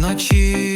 вночі.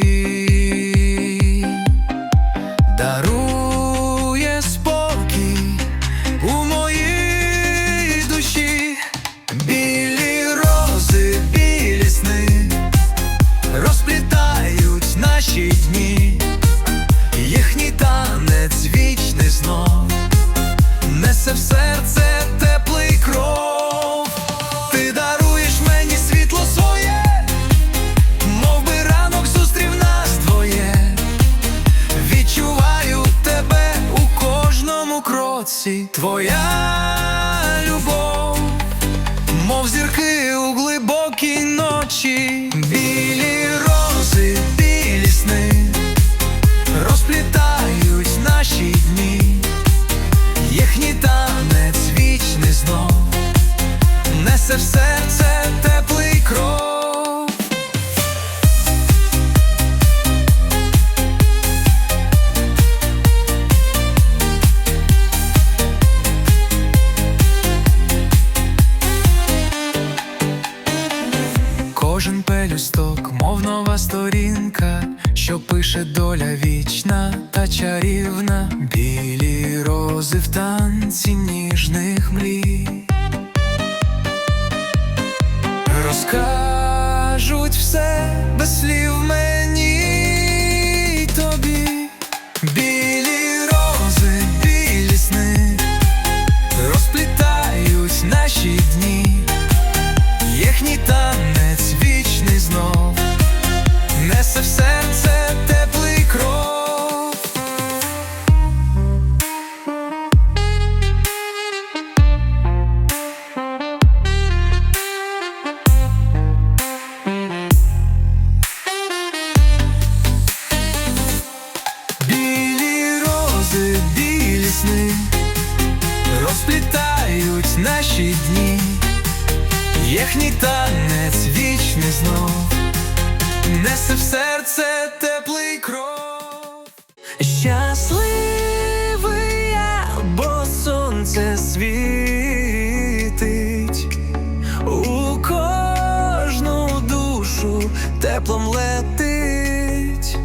теплом летить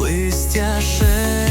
листя ще.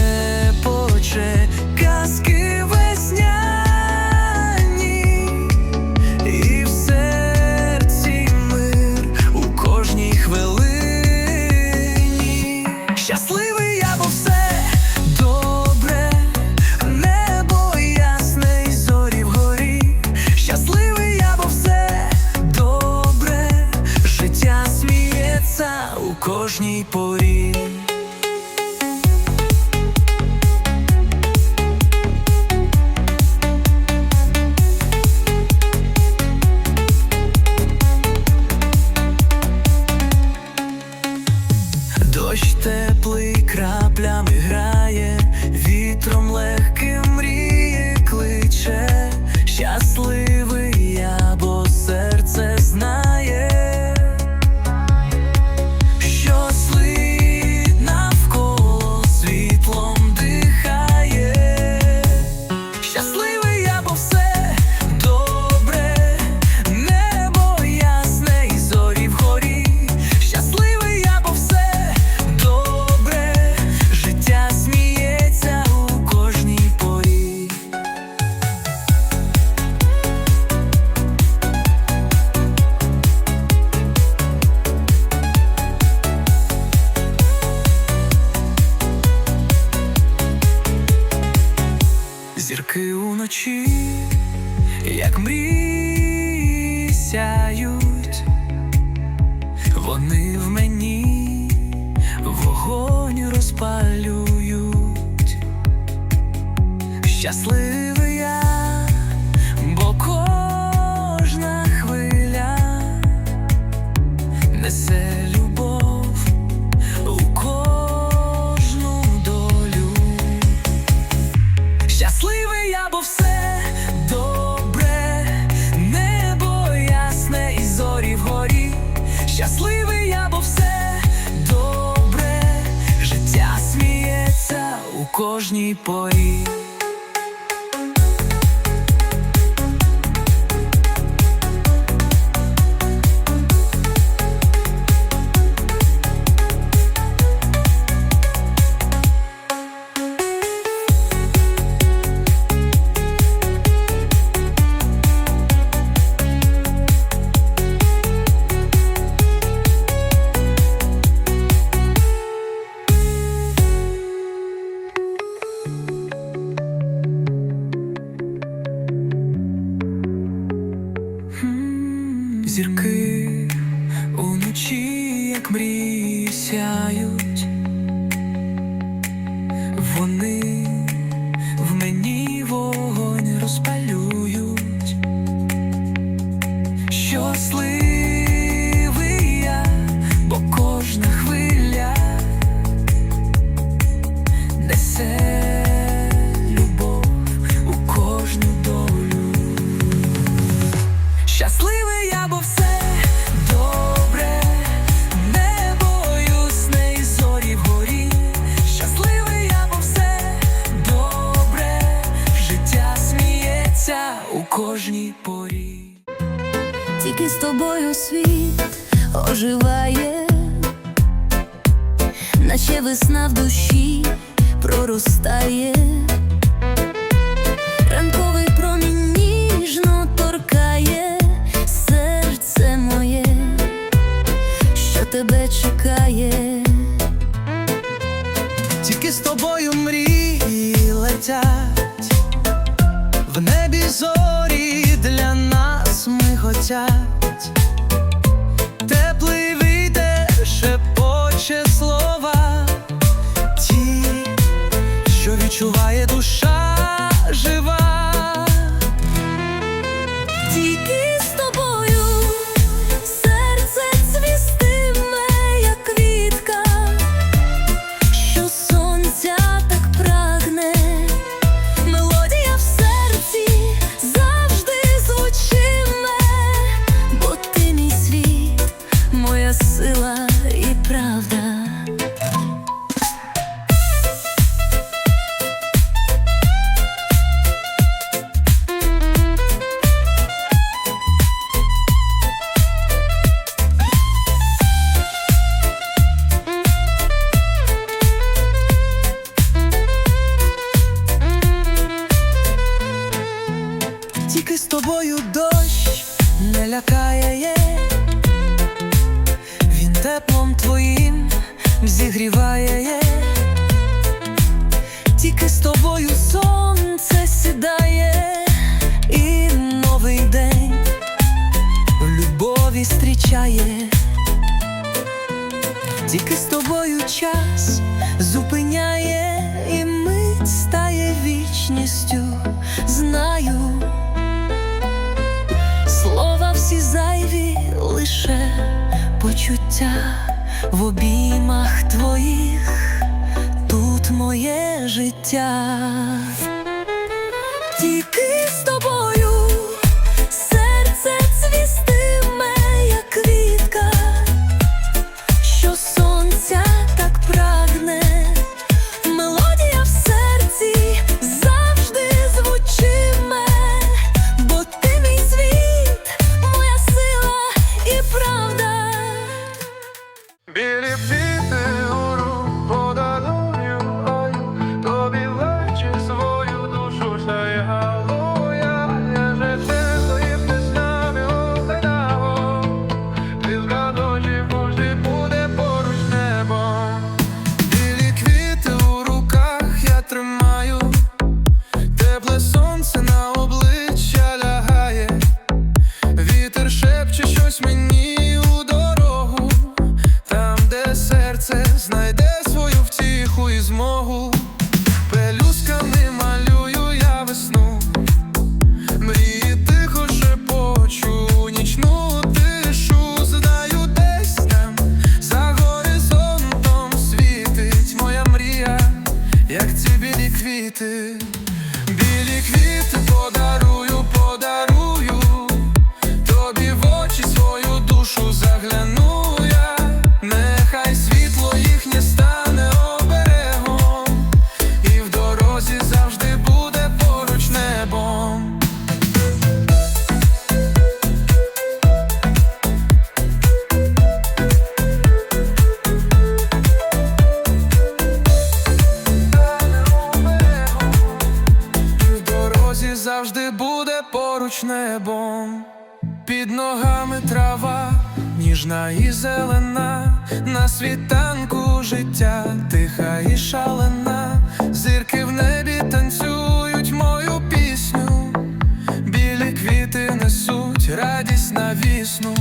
Вони в мені вогонь розпалюють щасливі. порожній пої. оживає, наче весна в душі проростає, ранковий промінь торкає серце моє, що тебе чекає, тільки з тобою мрії летять, в небі зорі для нас ми хотять. відчуває душа. зігріває, тільки з тобою сонце сідає. І новий день в любові зустрічає, тільки з тобою час зупиняє. І мить стає вічністю, знаю, слова всі зайві лише почуття в обіймах твоїх тут моє життя. 死。несуть радість на вісну,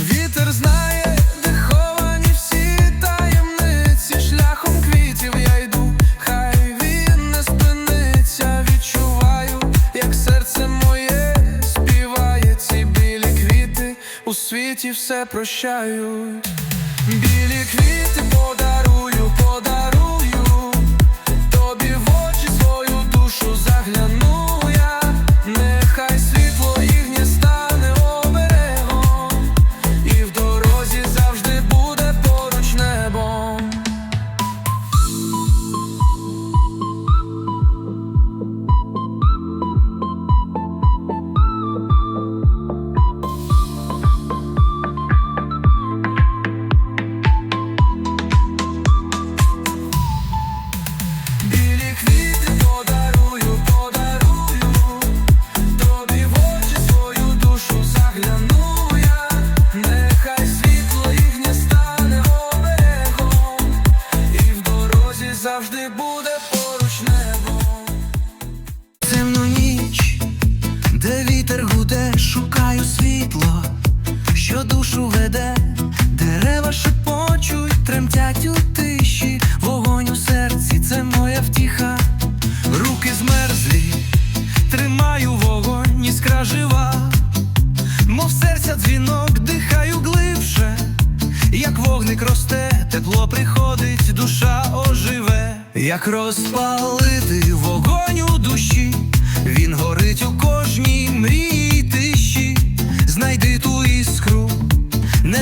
вітер знає, де ховані всі таємниці, шляхом квітів я йду, хай він не спиниться, відчуваю, як серце моє співає. Ці білі квіти, у світі все прощають, білі квіти подають.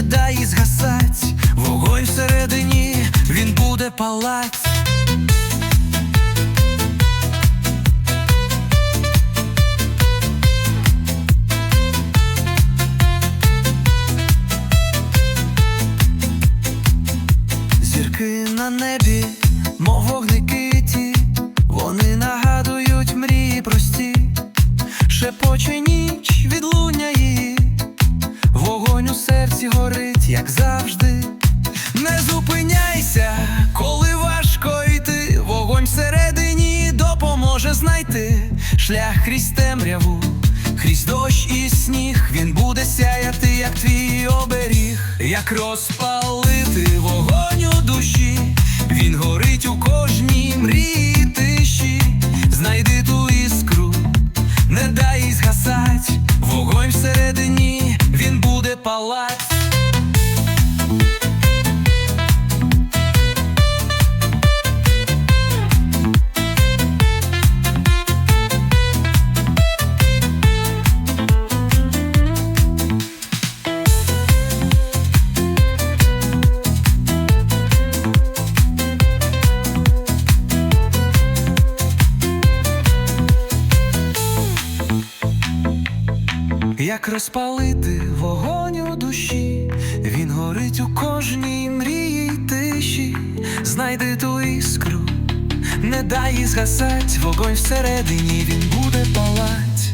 дай згасать, вогонь всередині він буде палать. знайди ту іскру, не дай їй згасать, вогонь всередині, він буде палать. Як розпалити вогонь у душі, він горить у кожній мрії й тиші, знайди ту іскру, не дай їй згасать, вогонь всередині він буде палать.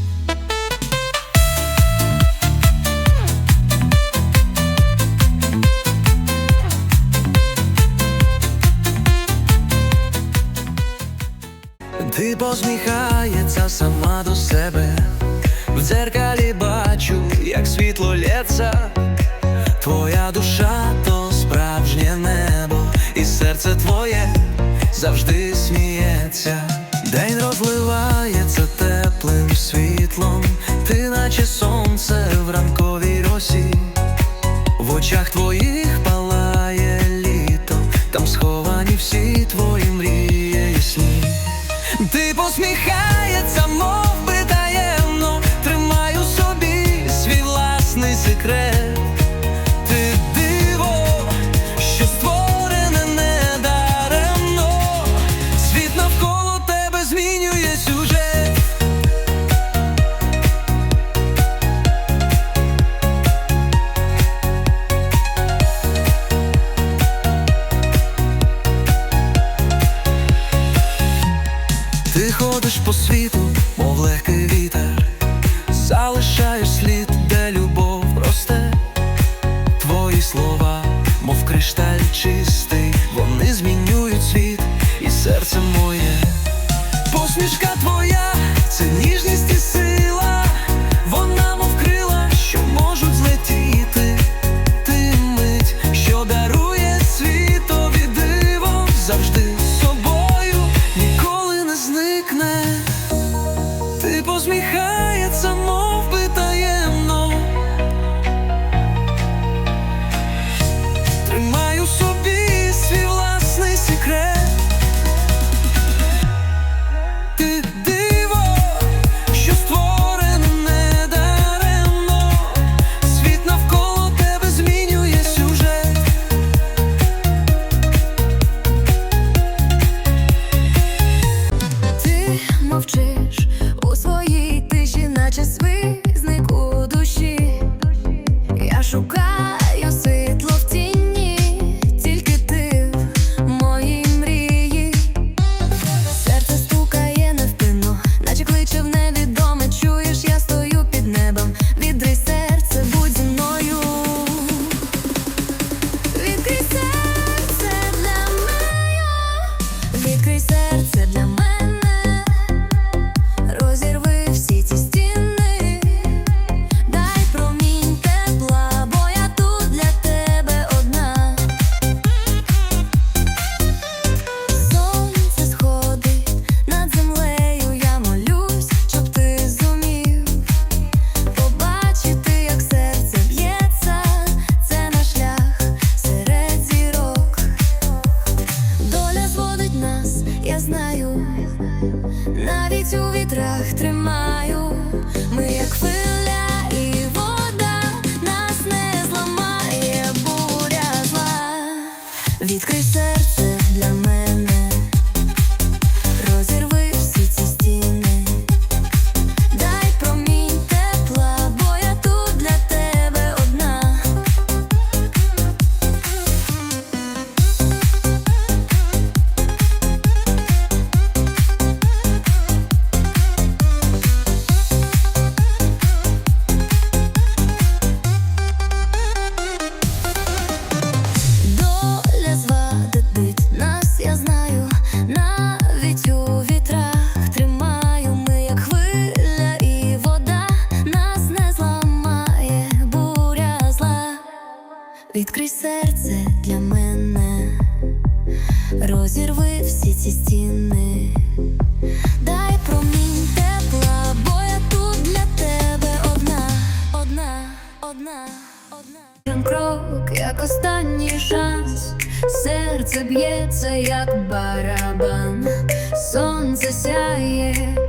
Ти посміхається сама до себе в дзеркалі ба як світло лється твоя душа то справжнє небо, і серце твоє завжди сміється, день розливається теплим світлом, ти наче сонце в ранковій росі, в очах твоїх.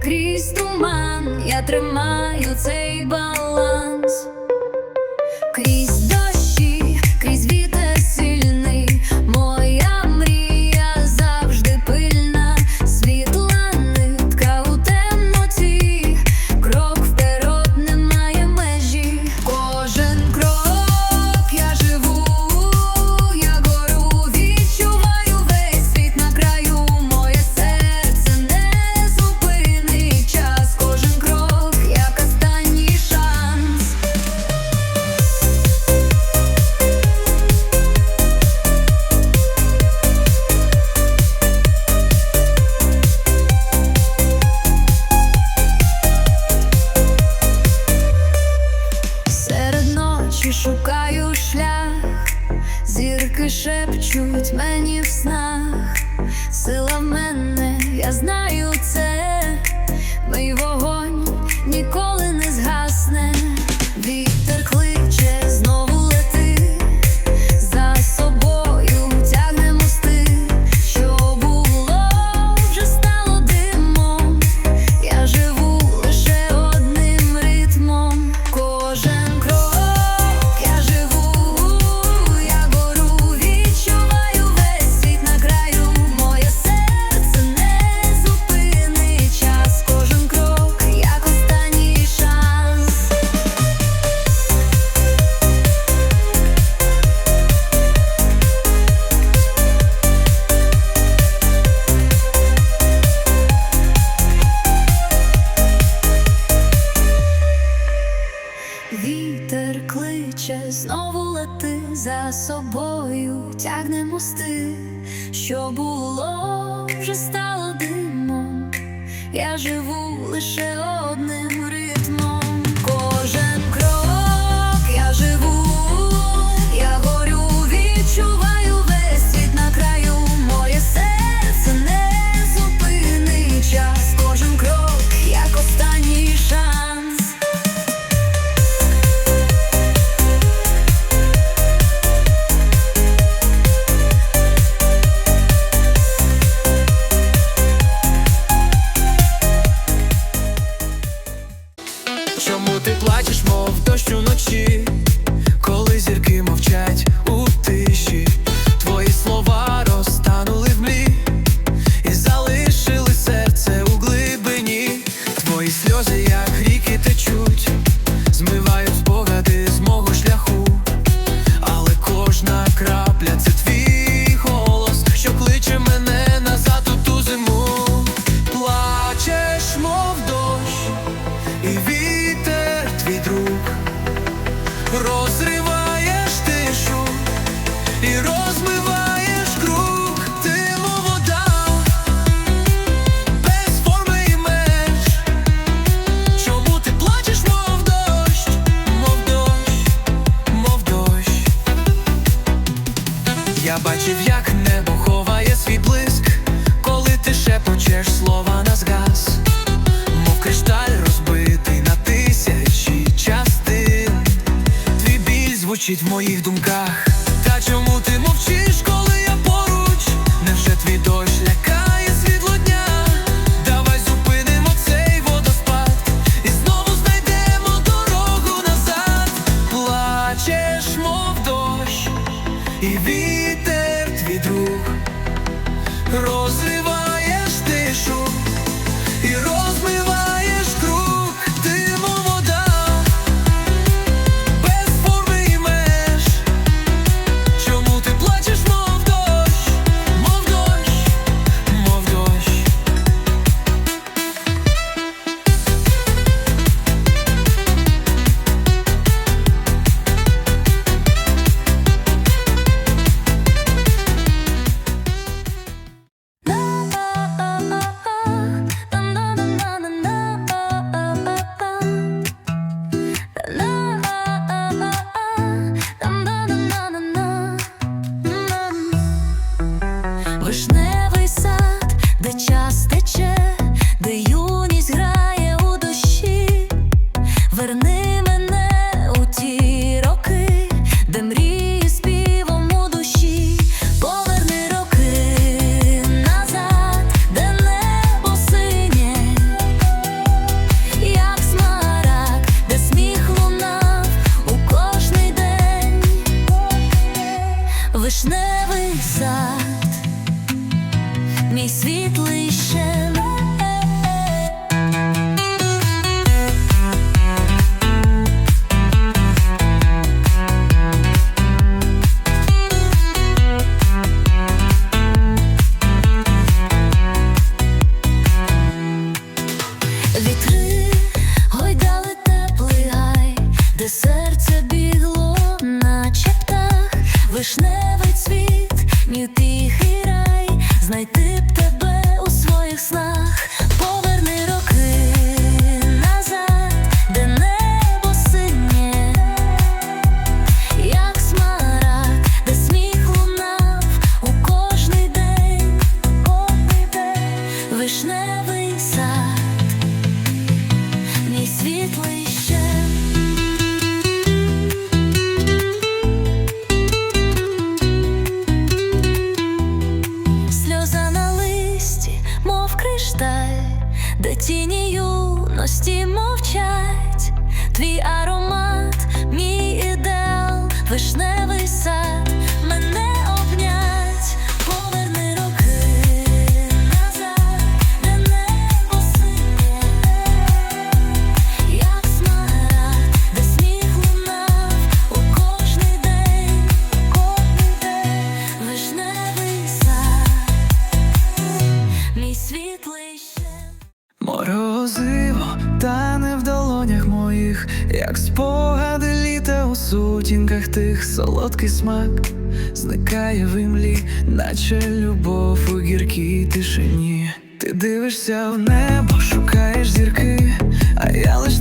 Крізь туман я тримаю цей баланс. Зірки шепчуть мені в снах, сила в мене, я знаю це. за собою тягне мости, що було вже стало димом. Я живу лише одним. Блищить в моїх думках. тіні юності мовчать, твій аромат, мій ідеал, вишневий сад мене. сутінках тих солодкий смак зникає в імлі, наче любов у гіркій тишині. Ти дивишся в небо, шукаєш зірки, а я лиш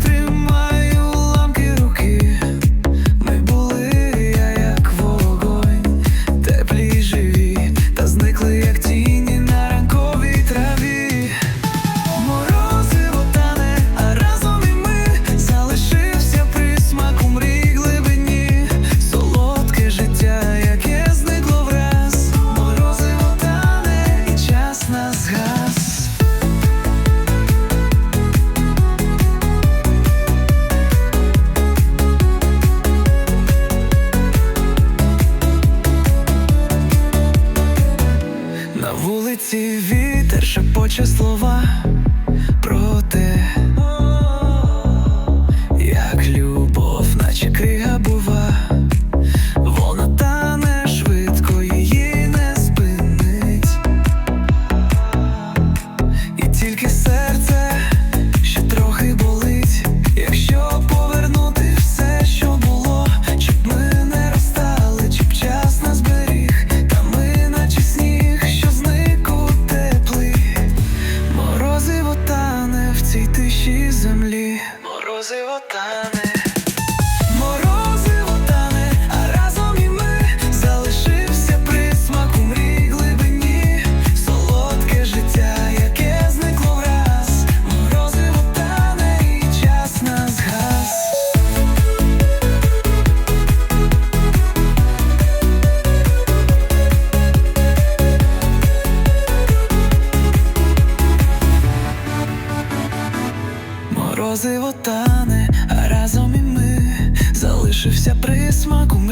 smile.